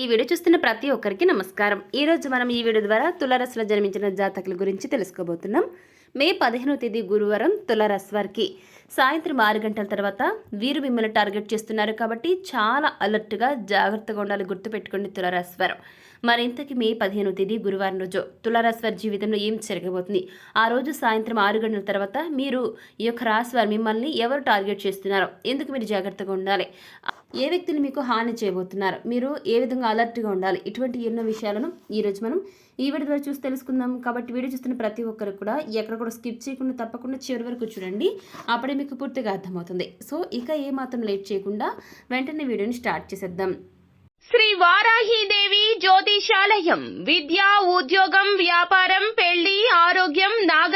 ఈ వీడియో చూస్తున్న ప్రతి ఒక్కరికి నమస్కారం. ఈరోజు మనం ఈ వీడియో ద్వారా తులరస్సులో జన్మించిన జాతకుల గురించి తెలుసుకోబోతున్నాం. మే పదిహేనవ తేదీ గురువారం తులరస్ వారికి సాయంత్రం ఆరు గంటల తర్వాత వీరు మిమ్మల్ని టార్గెట్ చేస్తున్నారు కాబట్టి చాలా అలర్ట్గా జాగ్రత్తగా ఉండాలి గుర్తుపెట్టుకోండి తులారాశి వారు. మరింతకి మే పదిహేనవ తేదీ గురువారం రోజు తులారాశి వారి జీవితంలో ఏం జరగబోతుంది? ఆ రోజు సాయంత్రం ఆరు గంటల తర్వాత మీరు ఈ యొక్క రాశి వారు మిమ్మల్ని ఎవరు టార్గెట్ చేస్తున్నారో ఎందుకు మీరు జాగ్రత్తగా ఉండాలి? ఏ వ్యక్తులు మీకు హాని చేయబోతున్నారు? మీరు ఏ విధంగా అలర్ట్గా ఉండాలి? ఇటువంటి ఎన్నో విషయాలను ఈరోజు మనం ఈ వీడియో ద్వారా చూసి తెలుసుకుందాం. కాబట్టి వీడియో చూస్తున్న ప్రతి ఒక్కరు కూడా ఎక్కడ కూడా స్కిప్ చేయకుండా తప్పకుండా చివరి వరకు చూడండి. అప్పుడే మీకు పూర్తిగా అర్థమవుతుంది. సో ఇక ఏమాత్రం లేట్ చేయకుండా వెంటనే వీడియోని స్టార్ట్ చేసేద్దాం. శ్రీ వారాహీదేవి జ్యోతిషాలయం విద్య ఉద్యోగం వ్యాపారం పెళ్ళి ఆరోగ్యం నాగ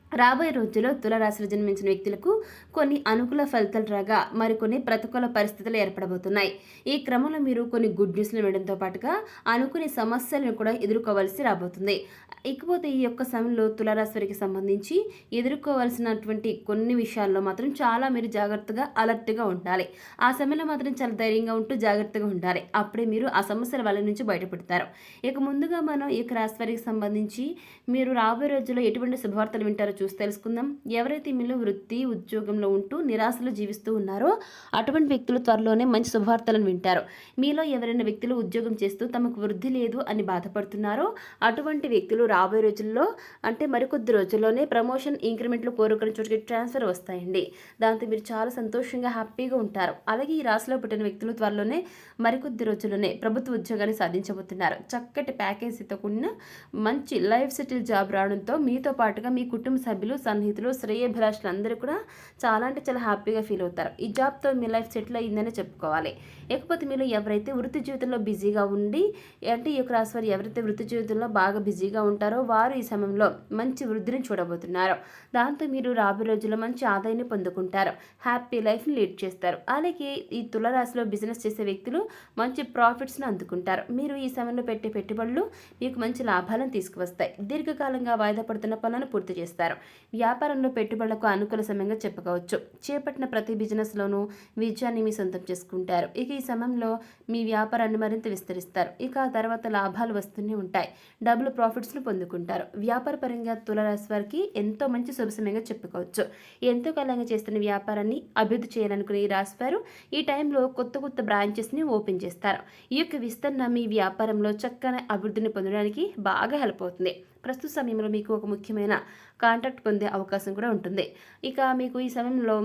రాబోయే రోజుల్లో తులరాశిలో జన్మించిన వ్యక్తులకు కొన్ని అనుకూల ఫలితాలు రాగా మరికొన్ని ప్రతికూల పరిస్థితులు ఏర్పడబోతున్నాయి. ఈ క్రమంలో మీరు కొన్ని గుడ్ న్యూస్లు వినడంతో పాటుగా అనుకునే సమస్యలను కూడా ఎదుర్కోవాల్సి రాబోతుంది. ఇకపోతే ఈ యొక్క సమయంలో తులారాశివారికి సంబంధించి ఎదుర్కోవాల్సినటువంటి కొన్ని విషయాల్లో మాత్రం చాలా మీరు జాగ్రత్తగా అలర్ట్గా ఉండాలి. ఆ సమయంలో మాత్రం చాలా ధైర్యంగా ఉంటూ జాగ్రత్తగా ఉండాలి. అప్పుడే మీరు ఆ సమస్యల వల్ల నుంచి బయటపడతారు. ఇక ముందుగా మనం ఈ యొక్క వారికి సంబంధించి మీరు రాబోయే రోజుల్లో ఎటువంటి శుభవార్తలు వింటారో చూసి తెలుసుకుందాం. ఎవరైతే మీలో వృత్తి ఉద్యోగంలో ఉంటూ నిరాశలో జీవిస్తూ ఉన్నారో అటువంటి వ్యక్తులు త్వరలోనే మంచి శుభవార్తలను వింటారు. మీలో ఎవరైనా వ్యక్తులు ఉద్యోగం చేస్తూ తమకు వృద్ధి లేదు అని బాధపడుతున్నారో అటువంటి వ్యక్తులు రాబోయే రోజుల్లో అంటే మరికొద్ది రోజుల్లోనే ప్రమోషన్ ఇంక్రిమెంట్లు కోరుకునే చోటుకి ట్రాన్స్ఫర్ వస్తాయండి. దాంతో మీరు చాలా సంతోషంగా హ్యాపీగా ఉంటారు. అలాగే ఈ రాశిలో పుట్టిన వ్యక్తులు త్వరలోనే మరికొద్ది రోజుల్లోనే ప్రభుత్వ ఉద్యోగాన్ని సాధించబోతున్నారు. చక్కటి ప్యాకేజీతో కూడిన మంచి లైఫ్ సెటిల్ జాబ్ రావడంతో మీతో పాటుగా మీ కుటుంబ సభ్యులు సన్నిహితులు శ్రేయభిలాషులు అందరూ కూడా చాలా అంటే చాలా హ్యాపీగా ఫీల్ అవుతారు. ఈ జాబ్తో మీ లైఫ్ సెటిల్ అయ్యిందనే చెప్పుకోవాలి. ఇకపోతే మీరు ఎవరైతే వృత్తి జీవితంలో బిజీగా ఉండి అంటే ఈ యొక్క రాశివారు ఎవరైతే వృత్తి జీవితంలో బాగా బిజీగా ఉంటారో వారు ఈ సమయంలో మంచి వృద్ధిని చూడబోతున్నారు. దాంతో మీరు రాబోయే రోజుల్లో మంచి ఆదాయాన్ని పొందుకుంటారు. హ్యాపీ లైఫ్ని లీడ్ చేస్తారు. అలాగే ఈ తులరాశిలో బిజినెస్ చేసే వ్యక్తులు మంచి ప్రాఫిట్స్ని అందుకుంటారు. మీరు ఈ సమయంలో పెట్టే పెట్టుబడులు మీకు మంచి లాభాలను తీసుకువస్తాయి. దీర్ఘకాలంగా వాయిదా పడుతున్న పనులను పూర్తి చేస్తారు. వ్యాపారంలో పెట్టుబడులకు అనుకూల సమయంగా చెప్పుకోవచ్చు. చేపట్టిన ప్రతి బిజినెస్లోనూ విజయాన్ని మీ సొంతం చేసుకుంటారు. ఇక ఈ సమయంలో మీ వ్యాపారాన్ని మరింత విస్తరిస్తారు. ఇక ఆ తర్వాత లాభాలు వస్తూనే ఉంటాయి. డబుల్ ప్రాఫిట్స్ను పొందుకుంటారు. వ్యాపార పరంగా తులరాశి వారికి ఎంతో మంచి శుభసమయంగా చెప్పుకోవచ్చు. ఎంతో కాలంగా చేస్తున్న వ్యాపారాన్ని అభివృద్ధి చేయాలనుకునే ఈ రాశి వారు ఈ టైంలో కొత్త కొత్త బ్రాంచెస్ని ఓపెన్ చేస్తారు. ఈ యొక్క విస్తరణ మీ వ్యాపారంలో చక్కని అభివృద్ధిని పొందడానికి బాగా హెల్ప్ అవుతుంది. ప్రస్తుత సమయంలో మీకు ఒక ముఖ్యమైన కాంట్రాక్ట్ పొందే అవకాశం కూడా ఉంటుంది. ఇక మీకు ఈ సమయంలో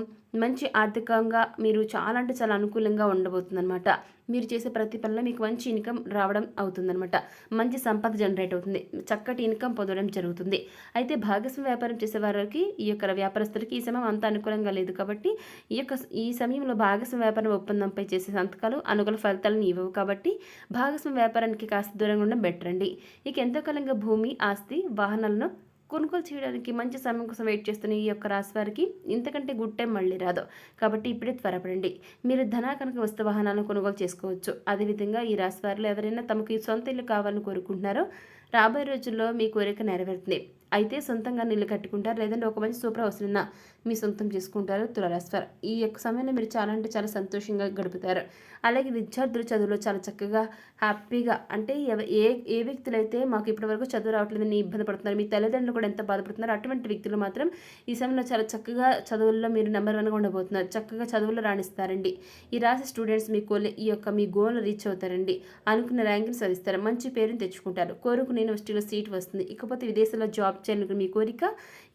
మంచి ఆర్థికంగా మీరు చాలా అంటే చాలా అనుకూలంగా ఉండబోతుందన్నమాట. మీరు చేసే ప్రతి పనిలో మీకు మంచి ఇన్కమ్ రావడం అవుతుందన్నమాట. మంచి సంపద జనరేట్ అవుతుంది. చక్కటి ఇన్కమ్ పొందడం జరుగుతుంది. అయితే భాగస్వామ్య వ్యాపారం చేసే వారికి ఈ యొక్క వ్యాపారస్తులకి ఈ సమయం అంత అనుకూలంగా లేదు కాబట్టి ఈ యొక్క ఈ సమయంలో భాగస్వామ్య వ్యాపారం ఒప్పందంపై చేసే సంతకాలు అనుకూల ఫలితాలను ఇవ్వవు కాబట్టి భాగస్వామ్య వ్యాపారానికి కాస్త దూరంగా ఉండడం బెటర్ అండి. ఇక ఎంతో కాలంగా భూమి ఆస్తి వాహనాలను కొనుగోలు చేయడానికి మంచి సమయం కోసం వెయిట్ చేస్తున్న ఈ యొక్క రాశి వారికి ఇంతకంటే గుడ్ టైం మళ్ళీ రాదు. కాబట్టి ఇప్పుడే త్వరపడండి. మీరు ధన కనుక వస్తు వాహనాలను కొనుగోలు చేసుకోవచ్చు. అదేవిధంగా ఈ రాశి వారిలో ఎవరైనా తమకు ఈ సొంత ఇల్లు కావాలని కోరుకుంటున్నారో రాబోయే రోజుల్లో మీ కోరిక నెరవేరుతుంది. అయితే సొంతంగా నీళ్ళు కట్టుకుంటారు. లేదంటే ఒక మంచి సూపర్ హౌస్ నిన్న మీ సొంతం చేసుకుంటారు తులరాశివారు ఈ యొక్క సమయంలో మీరు చాలా అంటే చాలా సంతోషంగా గడుపుతారు. అలాగే విద్యార్థులు చదువులో చాలా చక్కగా హ్యాపీగా అంటే ఏ ఏ వ్యక్తులైతే మాకు ఇప్పటివరకు చదువు రావట్లేదని ఇబ్బంది పడుతున్నారు మీ తల్లిదండ్రులు కూడా ఎంత బాధపడుతున్నారు అటువంటి వ్యక్తులు మాత్రం ఈ సమయంలో చాలా చక్కగా చదువుల్లో మీరు నెంబర్ వన్గా ఉండబోతున్నారు. చక్కగా చదువుల్లో రాణిస్తారండి. ఈ రాశి స్టూడెంట్స్ మీ కోల్ ఈ యొక్క మీ గోల్ రీచ్ అవుతారండి. అనుకున్న ర్యాంకులు సాధిస్తారు. మంచి పేరుని తెచ్చుకుంటారు. కోరుకున్న యూనివర్సిటీలో సీట్ వస్తుంది. ఇకపోతే విదేశాల్లో జాబ్ చేయాలనుకున్న మీ కోరిక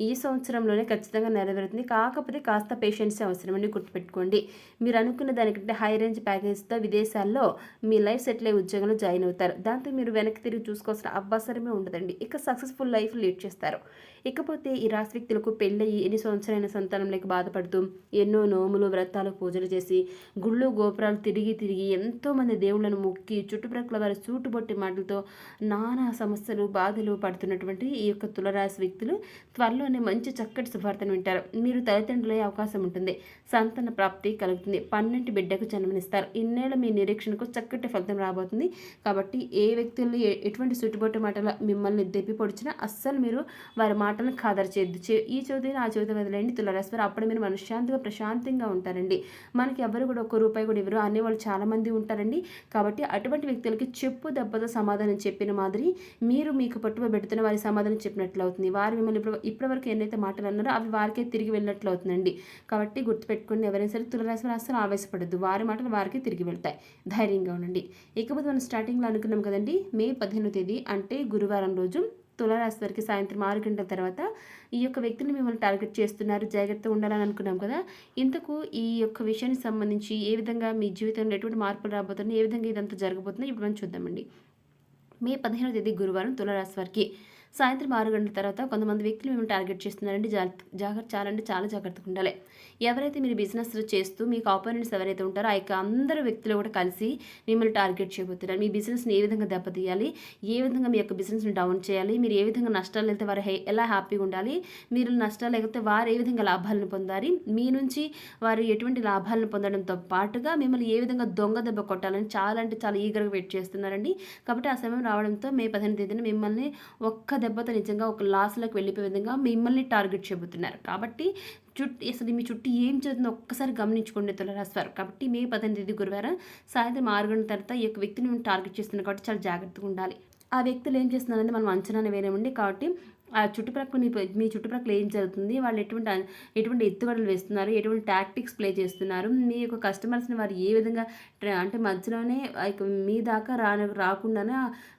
ఈ సంవత్సరంలోనే ఖచ్చితంగా నెరవేరుతుంది. ఉంటుంది కాకపోతే కాస్త పేషెన్స్ అవసరమని గుర్తుపెట్టుకోండి. మీరు అనుకున్న దానికంటే హై రేంజ్ ప్యాకేజ్తో విదేశాల్లో మీ లైఫ్ సెటిల్ అయ్యే ఉద్యోగంలో జాయిన్ అవుతారు. దాంతో మీరు వెనక్కి తిరిగి చూసుకోవాల్సిన అవసరమే ఉండదండి. ఇక సక్సెస్ఫుల్ లైఫ్ లీడ్ చేస్తారు. ఇకపోతే ఈ రాశి వ్యక్తులకు పెళ్ళయి ఎన్ని సంవత్సరాలైన సంతానం లేక బాధపడుతూ ఎన్నో నోములు వ్రతాలు పూజలు చేసి గుళ్ళు గోపురాలు తిరిగి తిరిగి ఎంతోమంది దేవుళ్ళను మొక్కి చుట్టుప్రక్కల వారి సూటుబొట్టి మాటలతో నానా సమస్యలు బాధలు పడుతున్నటువంటి ఈ యొక్క తులరాశి వ్యక్తులు త్వరలోనే మంచి చక్కటి శుభార్తను వింటారు. మీరు తల్లిదండ్రులయ్యే అవకాశం ఉంటుంది. సంతాన ప్రాప్తి కలుగుతుంది. పన్నెండు బిడ్డకు జన్మనిస్తారు. ఇన్నేళ్ళు మీ నిరీక్షణకు చక్కటి ఫలితం రాబోతుంది. కాబట్టి ఏ వ్యక్తులు ఎటువంటి సుట్టుబొట్టు మాటల మిమ్మల్ని దెప్పి పొడిచినా అస్సలు మీరు వారి మాటలను ఖాదరు చేయొద్దు. ఈ చవితిని ఆ చవితి వదిలేండి తులరాశి అప్పుడు మీరు మనశ్శాంతిగా ప్రశాంతంగా ఉంటారండి. మనకి ఎవరు కూడా ఒక్క రూపాయి కూడా ఇవ్వరు. అనే వాళ్ళు చాలామంది ఉంటారండి. కాబట్టి అటువంటి వ్యక్తులకి చెప్పు దెబ్బతో సమాధానం చెప్పిన మాదిరి మీరు మీకు పట్టుబడి పెడుతున్న వారి సమాధానం చెప్పినట్లు అవుతుంది. వారు మిమ్మల్ని ఇప్పుడు ఇప్పటివరకు ఎన్నైతే మాటలు అన్నారో అవి వారికే తిరిగి వెళ్ళినట్లు అవుతుందండి. కాబట్టి గుర్తుపెట్టుకోండి ఎవరైనా సరే తులరాశి రాస్తారు ఆవేశపడద్దు. వారి మాటలు వారికి తిరిగి వెళ్తాయి. ధైర్యంగా ఉండండి. ఇకపోతే మనం స్టార్టింగ్లో అనుకున్నాం కదండి మే పదిహేనో తేదీ అంటే గురువారం రోజు తులారాశి వారికి సాయంత్రం ఆరు గంటల తర్వాత ఈ యొక్క వ్యక్తిని మిమ్మల్ని టార్గెట్ చేస్తున్నారు. జాగ్రత్తగా ఉండాలని అనుకున్నాం కదా. ఇంతకు ఈ యొక్క విషయానికి సంబంధించి ఏ విధంగా మీ జీవితంలో ఎటువంటి మార్పులు రాబోతున్నాయి ఏ విధంగా ఇదంతా జరగబోతుందో ఇప్పుడు మనం చూద్దామండి. మే పదిహేనవ తేదీ గురువారం తులారాశి వారికి సాయంత్రం ఆరు గంటల తర్వాత కొంతమంది వ్యక్తులు మేము టార్గెట్ చేస్తున్నారండి. జాగ్రత్త జాగ్రత్త చాలా అంటే చాలా జాగ్రత్తగా ఉండాలి. ఎవరైతే మీరు బిజినెస్ చేస్తూ మీకు ఆపోనెంట్స్ ఎవరైతే ఉంటారో ఆ యొక్క అందరు వ్యక్తులు కూడా కలిసి మిమ్మల్ని టార్గెట్ చేయబోతున్నారు. మీ బిజినెస్ని ఏ విధంగా దెబ్బతీయాలి? ఏ విధంగా మీ యొక్క బిజినెస్ని డౌన్ చేయాలి? మీరు ఏ విధంగా నష్టాలు వెళ్తే వారు ఎలా హ్యాపీగా ఉండాలి? మీరు నష్టాలు లేకపోతే వారు ఏ విధంగా లాభాలను పొందాలి? మీ నుంచి వారు ఎటువంటి లాభాలను పొందడంతో పాటుగా మిమ్మల్ని ఏ విధంగా దొంగ దెబ్బ కొట్టాలని చాలా అంటే చాలా ఈగర్గా వెయిట్ చేస్తున్నారండి. కాబట్టి ఆ సమయం రావడంతో మే పదిహేను తేదీన మిమ్మల్ని ఒక్క దెబ్బతో నిజంగా ఒక లాస్లోకి వెళ్ళిపోయే విధంగా మిమ్మల్ని టార్గెట్ చేయబోతున్నారు. కాబట్టి చుట్టూ అసలు మీ చుట్టూ ఏం జరుగుతుందో ఒక్కసారి గమనించుకోండి తులరాశివారు. కాబట్టి మే పదిహేను తేదీ గురువారం సాయంత్రం ఆరు గంటల తర్వాత ఈ యొక్క వ్యక్తిని మేము టార్గెట్ చేస్తున్నాం కాబట్టి చాలా జాగ్రత్తగా ఉండాలి. ఆ వ్యక్తులు ఏం చేస్తున్నారనేది మనం అంచనా వేరేమండి కాబట్టి ఆ చుట్టుప్రక్కల మీ మీ చుట్టుప్రక్కల ఏం జరుగుతుంది? వాళ్ళు ఎటువంటి ఎటువంటి ఎత్తుగడలు వేస్తున్నారు? ఎటువంటి టాక్టిక్స్ ప్లే చేస్తున్నారు? మీ యొక్క కస్టమర్స్ని వారు ఏ విధంగా అంటే మధ్యలోనే ఆ యొక్క మీ దాకా రా రాకుండానే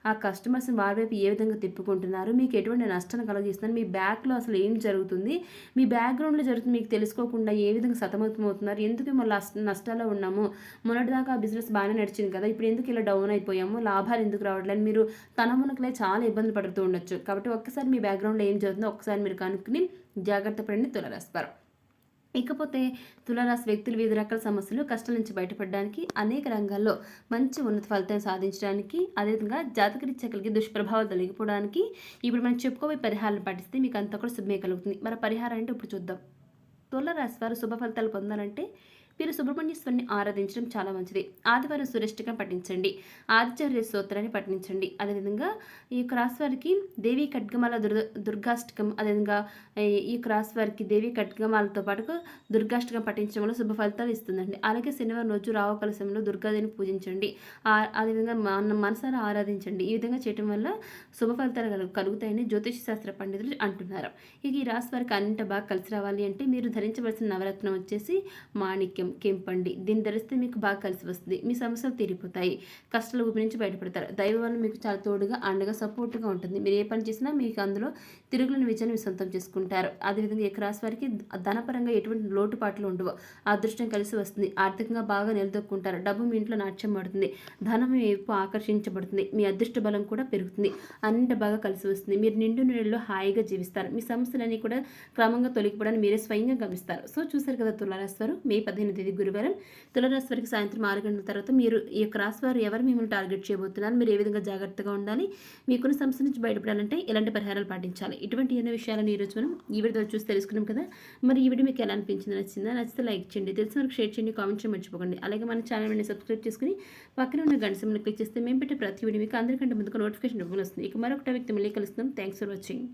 ఆ- కస్టమర్స్ని వారి వైపు ఏ విధంగా తిప్పుకుంటున్నారు? మీకు ఎటువంటి నష్టాన్ని కలిగిస్తున్నారు మీ బ్యాక్లో అసలు ఏం జరుగుతుంది? మీ బ్యాక్గ్రౌండ్లో జరుగుతుంది మీకు తెలుసుకోకుండా ఏ విధంగా సతమతమవుతున్నారు? ఎందుకు మళ్ళీ నష్ట నష్టాల్లో ఉన్నాము? మొన్నటిదాకా ఆ బిజినెస్ బాగానే నడిచింది కదా? ఇప్పుడు ఎందుకు ఇలా డౌన్ అయిపోయాము? లాభాలు ఎందుకు రావట్లేదు? మీరు తన మునకలే చాలా ఇబ్బంది పడుతూ ఉండొచ్చు. కాబట్టి ఒక్కసారి మీ బ్యాక్గ్రౌండ్లో ఏం జరుగుతుందో ఒకసారి మీరు కనుక్కుని జాగ్రత్త పడండి తులరాశివారు ఇకపోతే తులారాశి వ్యక్తులు వివిధ రకాల సమస్యలు కష్టాల నుంచి బయటపడడానికి అనేక రంగాల్లో మంచి ఉన్నత ఫలితం సాధించడానికి అదేవిధంగా జాతకరీత్యా కలిగే దుష్ప్రభావాలు తొలగిపోవడానికి ఇప్పుడు మనం చెప్పుకోబోయే పరిహారాలు పాటిస్తే మీకు అంతా కూడా శుభమే కలుగుతుంది. మరి పరిహారం అంటే ఇప్పుడు చూద్దాం. తులారాశి వారు శుభ ఫలితాలు పొందాలంటే మీరు సుబ్రహ్మణ్యేశ్వరిని ఆరాధించడం చాలా మంచిది. ఆదివారం సురష్టిగా పఠించండి. ఆదిచార్య స్తోత్రాన్ని పఠించండి. అదేవిధంగా ఈ యొక్క వారికి దేవి ఖడ్గమాల దుర్ దుర్గాష్టకం అదేవిధంగా ఈ- ఈ యొక్క వారికి దేవి ఖడ్గమాలతో పాటు దుర్గాష్టకం పఠించడం వల్ల శుభ ఫలితాలు ఇస్తుందండి. అలాగే శనివారం రోజు రావు కలశంలో దుర్గాదేవిని పూజించండి. అదేవిధంగా మన మనసారా ఆరాధించండి. ఈ విధంగా చేయటం వల్ల శుభ ఫలితాలు కలుగుతాయని జ్యోతిష శాస్త్ర పండితులు అంటున్నారు. ఇక ఈ రాశి వారికి అన్నింటి బాగా కలిసి రావాలి అంటే మీరు ధరించవలసిన నవరత్నం వచ్చేసి మాణిక్యం. కెంపండి. దీన్ని ధరిస్తే మీకు బాగా కలిసి వస్తుంది. మీ సమస్యలు తీరిపోతాయి. కష్టాల ఊపి నుంచి బయటపడతారు. దైవ వల్ల మీకు చాలా తోడుగా అండగా సపోర్ట్గా ఉంటుంది. మీరు ఏ పని చేసినా మీకు అందులో తిరుగులేని విజయాన్ని సొంతం చేసుకుంటారు. అదేవిధంగా ఈ రాశి వారికి ధనపరంగా ఎటువంటి లోటుపాట్లు ఉండవు. అదృష్టం కలిసి వస్తుంది. ఆర్థికంగా బాగా నిలదొక్కుంటారు. డబ్బు మీ ఇంట్లో నాట్యం పడుతుంది ధనం వైపు ఆకర్షించబడుతుంది. మీ అదృష్ట బలం కూడా పెరుగుతుంది. అన్నింటి బాగా కలిసి వస్తుంది. మీరు నిండు నీళ్ళలో హాయిగా జీవిస్తారు. మీ సమస్యలన్నీ కూడా క్రమంగా తొలగిపోవడానికి మీరే స్వయంగా గమనిస్తారు. సో చూసారు కదా తులారాశి వారు మే పదిహేను తేదీ గురువారం తులారాశి వారికి సాయంత్రం ఆరు గంటల తర్వాత మీరు ఈ యొక్క రాశి వారు ఎవరు మిమ్మల్ని టార్గెట్ చేయబోతున్నారు? మీరు ఏ విధంగా జాగ్రత్తగా ఉండాలి? మీకున్న సమస్య నుంచి బయటపడాలంటే ఎలాంటి పరిహారాలు పాటించాలి? ఇటువంటి ఎన్నో విషయాలను ఈరోజు మనం ఈ వీడియో చూసి తెలుసుకున్నాం కదా? మరి ఈ వీడియో మీకు ఎలా అనిపించింది నచ్చిందా నచ్చితే లైక్ చేయండి. తెలిసిన వరకు షేర్ చేయండి కామెంట్ చేయడం మర్చిపోకండి. అలాగే మన ఛానల్ని సబ్స్క్రైబ్ చేసుకుని పక్కన ఉన్న గంట క్లిక్ చేస్తే మేము పెట్టే ప్రతి వీడియో మీకు అందరికంటే ముందుకు నోటిఫికేషన్ ఇవ్వని వస్తుంది. ఇక మరొక వ్యక్తి మళ్ళీ కలుస్తాం థ్యాంక్స్ ఫర్ వాచింగ్